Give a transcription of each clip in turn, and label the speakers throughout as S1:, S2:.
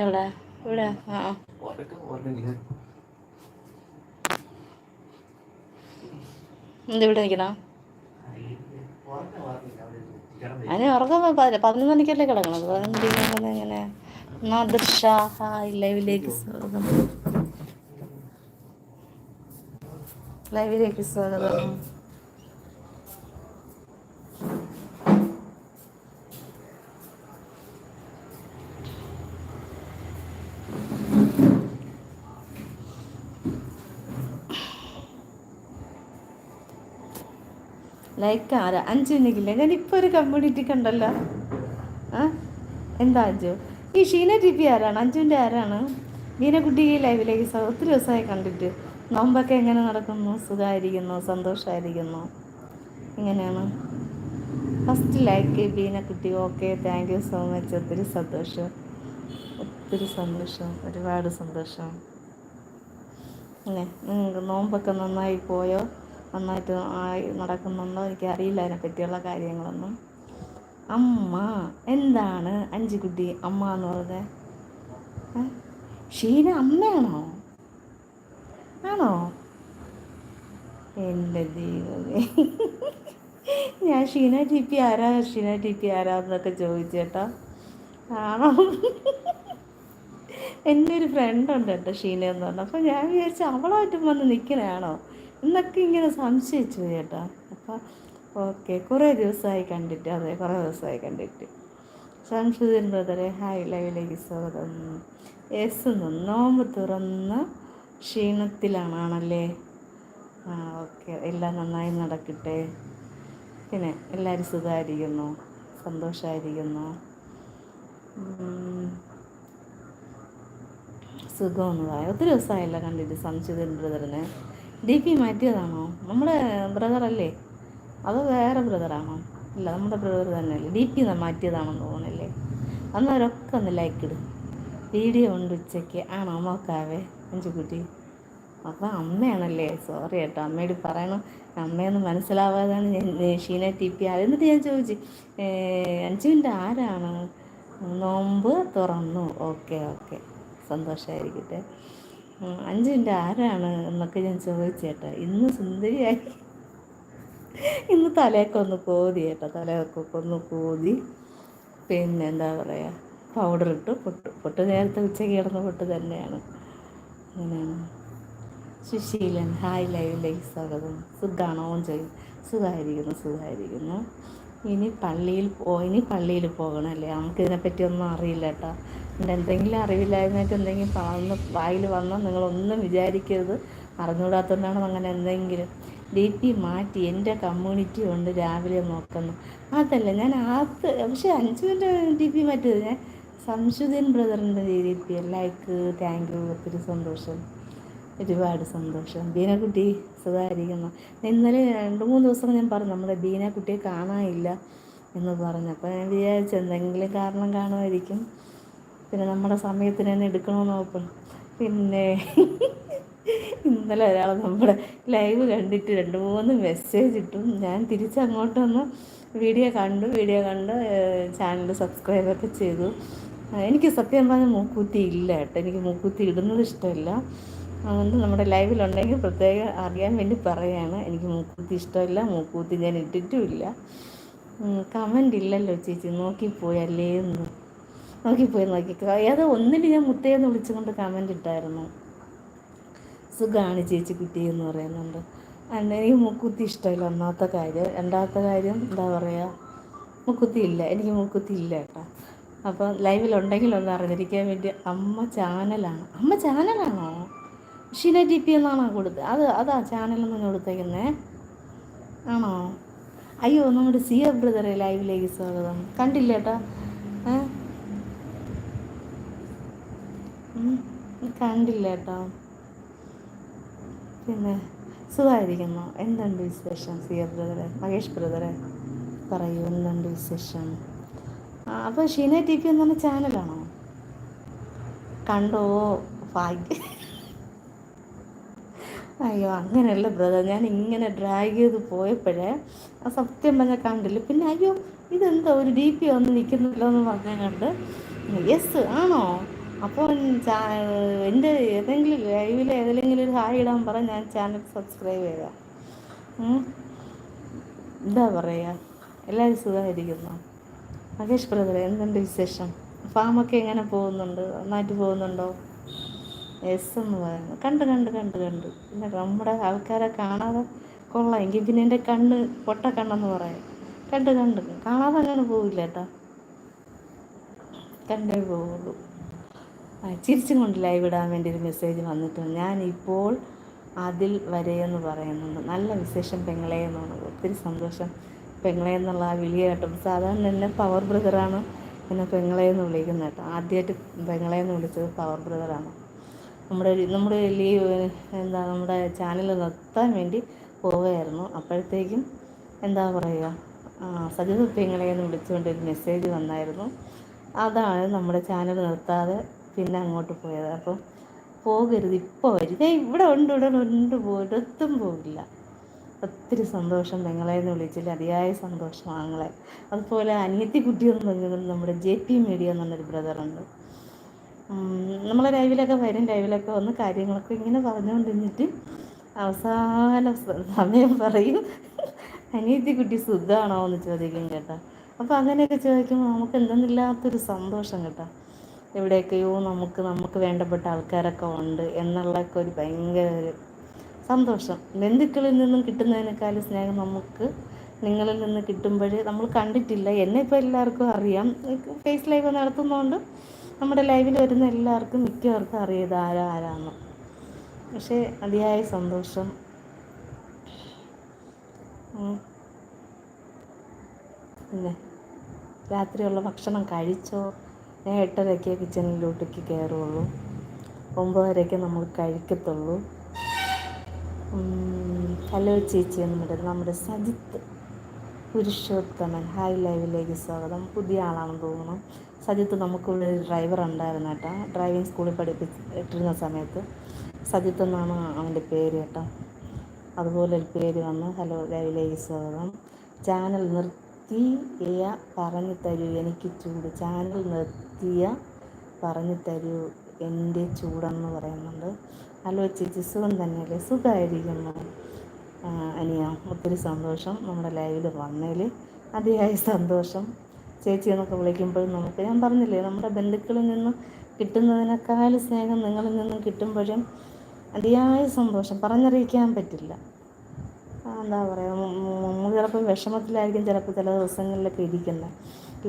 S1: എവിടെ? ഇവിടെ? ആ ഇവിടെ നിൽക്കണോ? അതിന് ഉറക്കം പതിനൊന്ന് മണിക്കല്ലേ കിടക്കണം പതിനൊന്ന് മണിക്ക് കിടക്കുന്നത് എങ്ങനെ നാദൃഷ ഹായ് ലൈവിലേക്ക് സ്വാഗതം. ലൈവിലേക്ക് സ്വാഗതം. ലൈക്ക് ആരാ? അഞ്ചു നിൽക്കില്ല ഞാൻ ഇപ്പോൾ ഒരു കമ്മ്യൂണിറ്റി കണ്ടല്ലോ. ആ? എന്താ അഞ്ചു ഈ ഷീന ടി പി ആരാണ്? അഞ്ചുവിന്റെ ആരാണ്? മീനക്കുട്ടി ഈ ലൈവിലേക്ക് ഒത്തിരി ദിവസമായി കണ്ടിട്ട്. നോമ്പൊക്കെ എങ്ങനെ നടക്കുന്നു? സുഖമായിരിക്കുന്നു? സന്തോഷമായിരിക്കുന്നു? എങ്ങനെയാണ് first like ബീനക്കുട്ടി okay thank you so much ഒത്തിരി സന്തോഷം. ഒത്തിരി സന്തോഷം. ഒരുപാട് സന്തോഷം. അല്ലേ നിങ്ങൾക്ക് നോമ്പൊക്കെ നന്നായി പോയോ? നന്നായിട്ട് ആയി നടക്കുന്നുണ്ടോ എനിക്ക് അറിയില്ല അതിനെ പറ്റിയുള്ള കാര്യങ്ങളൊന്നും. അമ്മ എന്താണ് അഞ്ചു കുട്ടി അമ്മ എന്ന് പറഞ്ഞത് ഷീന അമ്മയാണോ? ആണോ? എന്റെ ദൈവമേ. ഞാൻ ഷീന ടി പി ആരാ? ഷീന ടി പി ആരാന്നൊക്കെ ചോദിച്ചേട്ടാ. ആണോ? എന്റെ ഒരു ഫ്രണ്ട് ഉണ്ട് കേട്ടോ ഷീന എന്ന് പറഞ്ഞു. അപ്പോൾ ഞാൻ വിചാരിച്ചു അവളായിട്ടും വന്ന് നിൽക്കണയാണോ എന്നൊക്കെ ഇങ്ങനെ സംശയിച്ചു ചേട്ടാ അപ്പോൾ ഓക്കെ കുറേ ദിവസമായി കണ്ടിട്ട് അതെ കുറേ ദിവസമായി കണ്ടിട്ട്. സംശുദ്ധൻ ബ്രദറെ ഹായ് ലൈവിലേക്ക് സ്വാഗതം. യെസ് നോമ്പ് തുറന്ന് ക്ഷീണത്തിലാണാണല്ലേ? ആ ഓക്കെ എല്ലാം നന്നായി നടക്കട്ടെ. പിന്നെ എല്ലാവരും സുഖമായിരിക്കുന്നു സന്തോഷമായിരിക്കുന്നു. സുഖമൊന്നുമായി ഒത്തിരി ദിവസമായല്ലോ കണ്ടിട്ട് സംശുദ്ധൻ ബ്രദറിനെ. ഡി പി മാറ്റിയതാണോ നമ്മുടെ ബ്രദറല്ലേ അത് വേറെ ബ്രദറാണോ ഇല്ല നമ്മുടെ ബ്രദർ തന്നെയല്ലേ. ഡി പി മാറ്റിയതാണെന്ന് തോന്നുന്നില്ലേ? അന്നവരൊക്കെ ഒന്ന് ലൈക്ക് ഇടും. വീഡിയോ ഉണ്ട് ഉച്ചയ്ക്ക്. ആണോ നോക്കാവേ അഞ്ചുകുട്ടി അപ്പം അമ്മയാണല്ലേ? സോറി കേട്ടോ അമ്മയോട് പറയണം. അമ്മയൊന്നും മനസ്സിലാവാതാണ് ഞാൻ ഷീന ടി പി ആ എന്നിട്ട് ഞാൻ ചോദിച്ചു അഞ്ചുവിന്റെ ആരാണ്? നോമ്പ് തുറന്നു. Okay okay. സന്തോഷമായിരിക്കട്ടെ ഉം, അഞ്ചുവിന്റെ ആരാണ് എന്നൊക്കെ ഞാൻ ചോദിച്ചേട്ടാ ഇന്ന് സുന്ദരിയായി. ഇന്ന് തലയൊക്കെ ഒന്ന് കോതി ഏട്ടാ തലയൊക്കെ ഒന്ന് കോതി. പിന്നെ എന്താ പറയുക പൗഡർ ഇട്ട് പൊട്ട്. പൊട്ട് നേരത്തെ ഉച്ചയ്ക്ക് കിടന്ന പൊട്ട് തന്നെയാണ്. അങ്ങനെയാണ്. സുശീലൻ ഹായ് ലൈവിലേക്ക് സ്വാഗതം. സുഖാണോ? ചെയ്യും സുഖമായിരിക്കുന്നു സുഖമായിരിക്കുന്നു. ഇനി പള്ളിയിൽ പോ ഇനി പള്ളിയിൽ പോകണം അല്ലേ നമുക്ക് ഒന്നും അറിയില്ല കേട്ടോ. എന്തെങ്കിലും അറിവില്ലായ്മയായിട്ട് എന്തെങ്കിലും വന്ന് വായിൽ വന്നാൽ നിങ്ങളൊന്നും വിചാരിക്കരുത്. അറിഞ്ഞുകൂടാത്തതുകൊണ്ടാണ് അങ്ങനെ എന്തെങ്കിലും. ഡി മാറ്റി എന്റെ കമ്മ്യൂണിറ്റി കൊണ്ട് രാവിലെ നോക്കുന്നു. അതല്ല ഞാൻ ആത്ത് പക്ഷേ അഞ്ച് മിനിറ്റ് ഡി പി മാറ്റിയത് ഞാൻ. സംശുദ്ധൻ ബ്രദറിന്റെ D P like thank you ഒത്തിരി സന്തോഷം. ഒരുപാട് സന്തോഷം. ബീനക്കുട്ടി സുഖമായിരിക്കുന്നു. ഇന്നലെ രണ്ട് മൂന്ന് ദിവസം ഞാൻ പറഞ്ഞു നമ്മുടെ ബീനക്കുട്ടിയെ കാണാനില്ല എന്ന് പറഞ്ഞു. അപ്പോൾ ഞാൻ വിചാരിച്ചു എന്തെങ്കിലും കാരണം കാണുമായിരിക്കും. പിന്നെ നമ്മുടെ സമയത്തിന് തന്നെ എടുക്കണമെന്ന് നോക്കും. പിന്നെ ഇന്നലെ ഒരാൾ നമ്മുടെ ലൈവ് കണ്ടിട്ട് രണ്ട് മൂന്ന് മെസ്സേജ് ഇട്ടു. ഞാൻ തിരിച്ചങ്ങോട്ടൊന്ന് വീഡിയോ കണ്ടു വീഡിയോ കണ്ട് ചാനൽ സബ്സ്ക്രൈബൊക്കെ ചെയ്തു. എനിക്ക് സത്യം പറഞ്ഞാൽ മൂക്കൂത്തി ഇല്ല കേട്ടോ. എനിക്ക് മൂക്കൂത്തി ഇടുന്നത് ഇഷ്ടമില്ല. അതുകൊണ്ട് നമ്മുടെ ലൈവിലുണ്ടെങ്കിൽ പ്രത്യേകം അറിയാൻ വേണ്ടി പറയാണ്. എനിക്ക് മൂക്കൂത്തി ഇഷ്ടമില്ല. മൂക്കൂത്തി ഞാൻ ഇട്ടിട്ടുമില്ല കമന്റ് ഇല്ലല്ലോ ചേച്ചി. നോക്കിപ്പോയല്ലേ എന്ന് നോക്കിപ്പോയി നോക്കിക്കോ. ഏതോ ഒന്നിന് ഞാൻ മുത്തയെന്ന് വിളിച്ചുകൊണ്ട് കമന്റ് ഇട്ടായിരുന്നു. സുഖമാണ് ചേച്ചി കുട്ടി എന്ന് പറയുന്നുണ്ട്. എനിക്ക് മുക്കുത്തി ഇഷ്ടമില്ല. ഒന്നാമത്തെ കാര്യം. രണ്ടാമത്തെ കാര്യം എന്താ പറയുക മുക്കുത്തി ഇല്ല. എനിക്ക് മുക്കുത്തി ഇല്ല കേട്ടോ. ലൈവിലുണ്ടെങ്കിൽ ഒന്ന് അറിഞ്ഞിരിക്കാൻ വേണ്ടി അമ്മ ചാനലാണ് അമ്മ ചാനലാണോ ഷിന ടി പി എന്നാണോ കൊടുത്തത് അത് അതാ ചാനലൊന്നും കൊടുത്തേക്കുന്നേ. ആണോ? അയ്യോ നമ്മുടെ സി എഫ് ബ്രദറെ ലൈവിലേക്ക് സ്വാഗതം. കണ്ടില്ല കേട്ടോ. കണ്ടില്ല കേട്ടോ പിന്നെ സുഖമായിരിക്കുന്നു. എന്തുണ്ട് വിശേഷം സി എഫ് ബ്രദറെ? മഹേഷ് ബ്രദറെ പറയൂ എന്തുണ്ട് വിശേഷം? അപ്പോൾ ഷീന ടി പി എന്ന് പറഞ്ഞ ചാനലാണോ? കണ്ടോ? ഭാഗ്യം അയ്യോ അങ്ങനെയല്ല ബ്രദർ ഞാൻ ഇങ്ങനെ ഡ്രാഗ് ചെയ്ത് പോയപ്പോഴേ ആ സത്യം പറഞ്ഞാൽ കണ്ടില്ല? പിന്നെ അയ്യോ ഇതെന്താ? ഒരു ഡി പി ഒന്ന് നിൽക്കുന്നില്ല എന്ന് പറഞ്ഞാൽ കണ്ട്. യെസ് ആണോ? അപ്പോൾ എന്റെ ഏതെങ്കിലും ലൈവിൽ ഏതെങ്കിലും ഒരു ഹായ് ഇടാൻ പറ ഞാൻ ചാനൽ സബ്സ്ക്രൈബ് ചെയ്യാം എന്താ പറയുക? എല്ലാവരും സുഖമായിരിക്കുന്നു? മഹേഷ് ബ്രദർ എന്തുണ്ട് വിശേഷം? ഫാമൊക്കെ എങ്ങനെ പോകുന്നുണ്ട്? നന്നായിട്ട് പോകുന്നുണ്ടോ? എസ് എന്ന് പറയുന്നു. കണ്ട് കണ്ട് കണ്ട് കണ്ട്. പിന്നെ നമ്മുടെ ആൾക്കാരെ കാണാതെ കൊള്ളാം. എങ്കിൽ പിന്നെ എന്റെ കണ്ണ് പൊട്ട കണ്ണെന്ന് പറയാം. കണ്ട് കണ്ട്. കാണാതെ അങ്ങനെ പോവില്ല കേട്ടോ. കണ്ടേ പോവുള്ളൂ. ചിരിച്ചും കൊണ്ട് ലൈവ് ഇടാൻ വേണ്ടി ഒരു മെസ്സേജ് വന്നിട്ടുണ്ട് ഞാനിപ്പോൾ അതിൽ വരെയെന്ന് പറയുന്നുണ്ട് നല്ല വിശേഷം പെങ്ങളെ എന്നാണ് ഒത്തിരി സന്തോഷം. പെങ്ങളെ എന്നുള്ള ആ വിളി കേട്ടോ. സാധാരണ എന്നെ പവർ ബ്രദറാണ് എന്നെ പെങ്ങളെ എന്ന് വിളിക്കുന്നത് കേട്ടോ. ആദ്യമായിട്ട് പെങ്ങളെ എന്ന് വിളിച്ചത് പവർ ബ്രദറാണ് നമ്മുടെ നമ്മുടെ ലീവ് എന്താ നമ്മുടെ ചാനൽ നിർത്താൻ വേണ്ടി പോവുകയായിരുന്നു. അപ്പോഴത്തേക്കും എന്താ പറയുക സജിത പെങ്ങളെ എന്ന് വിളിച്ചുകൊണ്ട് ഒരു മെസ്സേജ് വന്നായിരുന്നു. അതാണ് നമ്മുടെ ചാനൽ നിർത്താതെ പിന്നെ അങ്ങോട്ട് പോയത്. അപ്പം പോകരുത് ഇപ്പോൾ വരും. ഇവിടെ ഉണ്ട് ഇവിടെ ഉണ്ട് പോരത്തും പോകില്ല ഒത്തിരി സന്തോഷം നിങ്ങളെ എന്ന് വിളിച്ചില്ല അതിയായ സന്തോഷം ആങ്ങളെ. അതുപോലെ അനിയത്തി കുട്ടിയെന്ന് നമ്മുടെ ജെ പി മീഡിയ എന്ന് പറഞ്ഞൊരു ബ്രദറുണ്ട് നമ്മൾ ലൈവിലൊക്കെ വരും ലൈവിലൊക്കെ വന്ന് കാര്യങ്ങളൊക്കെ ഇങ്ങനെ പറഞ്ഞുകൊണ്ടിരുന്നിട്ട് അവസാന സമയം പറയും അനിയത്തി കുട്ടി സുഖമാണോ എന്ന് ചോദിക്കും കേട്ടോ. അപ്പോൾ അങ്ങനെയൊക്കെ ചോദിക്കുമ്പോൾ നമുക്ക് എന്തെന്നില്ലാത്തൊരു സന്തോഷം കേട്ടോ. എവിടെയൊക്കെയോ നമുക്ക് നമുക്ക് വേണ്ടപ്പെട്ട ആൾക്കാരൊക്കെ ഉണ്ട് എന്നുള്ളതൊക്കെ ഒരു ഭയങ്കര ഒരു സന്തോഷം. ബന്ധുക്കളിൽ നിന്നും കിട്ടുന്നതിനേക്കാൾ സ്നേഹം നമുക്ക് നിങ്ങളിൽ നിന്ന് കിട്ടുമ്പോൾ നമ്മൾ കണ്ടിട്ടില്ല. എന്നെ ഇപ്പോൾ എല്ലാവർക്കും അറിയാം. ഫേസ് ലൈവ് നടത്തുന്നതുകൊണ്ട് നമ്മുടെ ലൈവിൽ വരുന്ന എല്ലാവർക്കും മിക്കവർക്കും അറിയത് ആരാ ആരാന്ന്. പക്ഷേ അതിയായ സന്തോഷം. പിന്നെ രാത്രിയുള്ള ഭക്ഷണം കഴിച്ചോ? ഞാൻ എട്ടരയ്ക്കേ കിച്ചണിലോട്ടേക്ക് കയറുള്ളൂ. ഒമ്പതരയ്ക്ക് നമ്മൾ കഴിക്കത്തുള്ളൂ. ഹലോ ചേച്ചി നമ്മുടെ നമ്മുടെ സജിത്ത് പുരുഷോത്തമൻ. ഹായ് ലൈവിലേക്ക് സ്വാഗതം. പുതിയ ആളാണെന്ന് തോന്നുന്നു. സജിത്ത് നമുക്കുള്ള ഒരു ഡ്രൈവർ ഉണ്ടായിരുന്നു കേട്ടോ. ഡ്രൈവിംഗ് സ്കൂളിൽ പഠിപ്പിച്ചിട്ടിരുന്ന സമയത്ത്. സജിത്ത് എന്നാണ് അവന്റെ പേര് കേട്ടോ. അതുപോലെ ഒരു പേര് വന്ന്. ഹലോ ലൈവിലേക്ക് സ്വാഗതം. ചാനൽ നിർത്തിയ പറഞ്ഞു തരൂ. എനിക്ക് ചൂട്. ചാനൽ നിർത്തിയ പറഞ്ഞു തരൂ. എന്റെ ചൂടെന്ന് പറയുന്നുണ്ട്. ഹലോ ചേച്ചി സുഖം തന്നെയല്ലേ? സുഖമായിരിക്കുന്നു അനിയ ഒത്തിരി സന്തോഷം നമ്മുടെ ലൈവിൽ വന്നതിൽ. അതിയായ സന്തോഷം. ചേച്ചി എന്നൊക്കെ വിളിക്കുമ്പോൾ നമുക്ക് ഞാൻ പറഞ്ഞില്ലേ നമ്മുടെ ബന്ധുക്കളിൽ നിന്നും കിട്ടുന്നതിനേക്കാൾ സ്നേഹം നിങ്ങളിൽ നിന്നും കിട്ടുമ്പോഴും അതിയായ സന്തോഷം. പറഞ്ഞറിയിക്കാൻ പറ്റില്ല. എന്താ പറയുക ചിലപ്പോൾ വിഷമത്തിലായിരിക്കും ചിലപ്പോൾ ചില ദിവസങ്ങളിലൊക്കെ ഇരിക്കുന്നത്.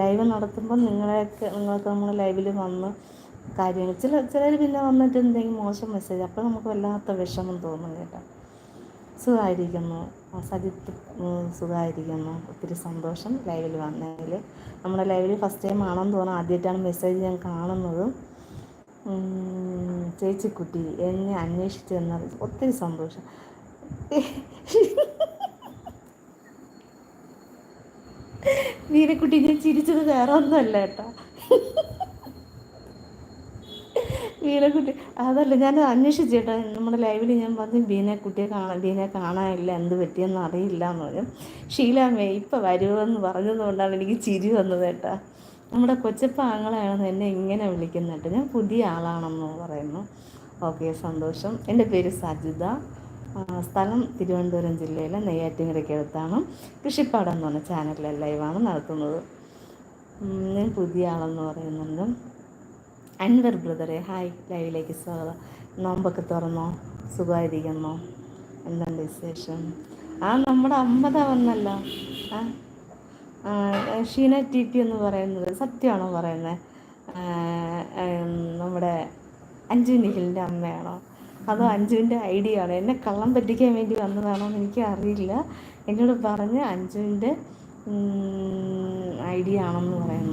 S1: ലൈവ് നടത്തുമ്പോൾ നിങ്ങളെയൊക്കെ നിങ്ങൾക്ക് നമ്മൾ ലൈവിൽ വന്ന് കാര്യങ്ങൾ ചില ചിലർ പിന്നെ വന്നിട്ട് എന്തെങ്കിലും മോശം മെസ്സേജ് അപ്പോൾ നമുക്ക് വല്ലാത്ത വിഷമം തോന്നും കേട്ടോ. സുഖമായിരിക്കുന്നു. സജിത്ത് സുഖമായിരിക്കുന്നു. ഒത്തിരി സന്തോഷം ലൈവിൽ വന്നതിൽ. നമ്മുടെ ലൈവിൽ ഫസ്റ്റ് ടൈം ആണെന്ന് തോന്നുന്നു. ആദ്യമായിട്ടാണ് മെസ്സേജ് ഞാൻ കാണുന്നതും. ചേച്ചിക്കുട്ടി എന്നെ അന്വേഷിച്ചു എന്നത് ഒത്തിരി സന്തോഷം. വീരക്കുട്ടി ഞാൻ ചിരിച്ചത് വേറെ ഒന്നുമല്ല കേട്ടോ. ബീനക്കുട്ടി അതല്ല ഞാൻ അന്വേഷിച്ചു കേട്ടോ. നമ്മുടെ ലൈവിൽ ഞാൻ പറഞ്ഞു ബീനക്കുട്ടിയെ കാണാൻ ബീനെ കാണാനില്ല എന്ത് പറ്റിയെന്ന് അറിയില്ല എന്ന് പറഞ്ഞു. ഷീലാമേ ഇപ്പം വരുമെന്ന് പറഞ്ഞതുകൊണ്ടാണ് എനിക്ക് ചിരി വന്നത് കേട്ടാ. നമ്മുടെ കൊച്ചപ്പ ആങ്ങളെയാണ് എന്നെ ഇങ്ങനെ വിളിക്കുന്നേട്ടാ ഞാൻ പുതിയ ആളാണെന്ന് പറയുന്നു. ഓക്കെ സന്തോഷം. എന്റെ പേര് സജിത. സ്ഥലം തിരുവനന്തപുരം ജില്ലയിലെ നെയ്യാറ്റിൻകരയ്ക്കടുത്താണ് കൃഷിപ്പാടം എന്ന് പറഞ്ഞ ചാനലിലെ ലൈവാണ് നടത്തുന്നത്. ഞാൻ പുതിയ ആളെന്ന് പറയുന്നുണ്ട്. അൻവർ ബ്രദറെ ഹായ്. ലൈവിലേക്ക് സ്വാഗതം. നോമ്പൊക്കെ തുറന്നോ? സുഖമായിരിക്കുന്നോ? എന്തുണ്ട് വിശേഷം? ആ നമ്മുടെ വന്നല്ലോ ആ ഷീന ടി എന്ന് പറയുന്നത് സത്യമാണോ പറയുന്നത്? നമ്മുടെ അഞ്ജു നിഖിലിന്റെ അമ്മയാണോ? അതോ അഞ്ജുവിന്റെ ഐഡിയ ആണ്. എന്നെ കള്ളം പറ്റിക്കാൻ വേണ്ടി വന്നതാണോ എന്ന് എനിക്ക് അറിയില്ല. എന്നോട് പറഞ്ഞ് അഞ്ജുവിന്റെ ഐഡിയ ആണെന്ന് പറയുന്നു.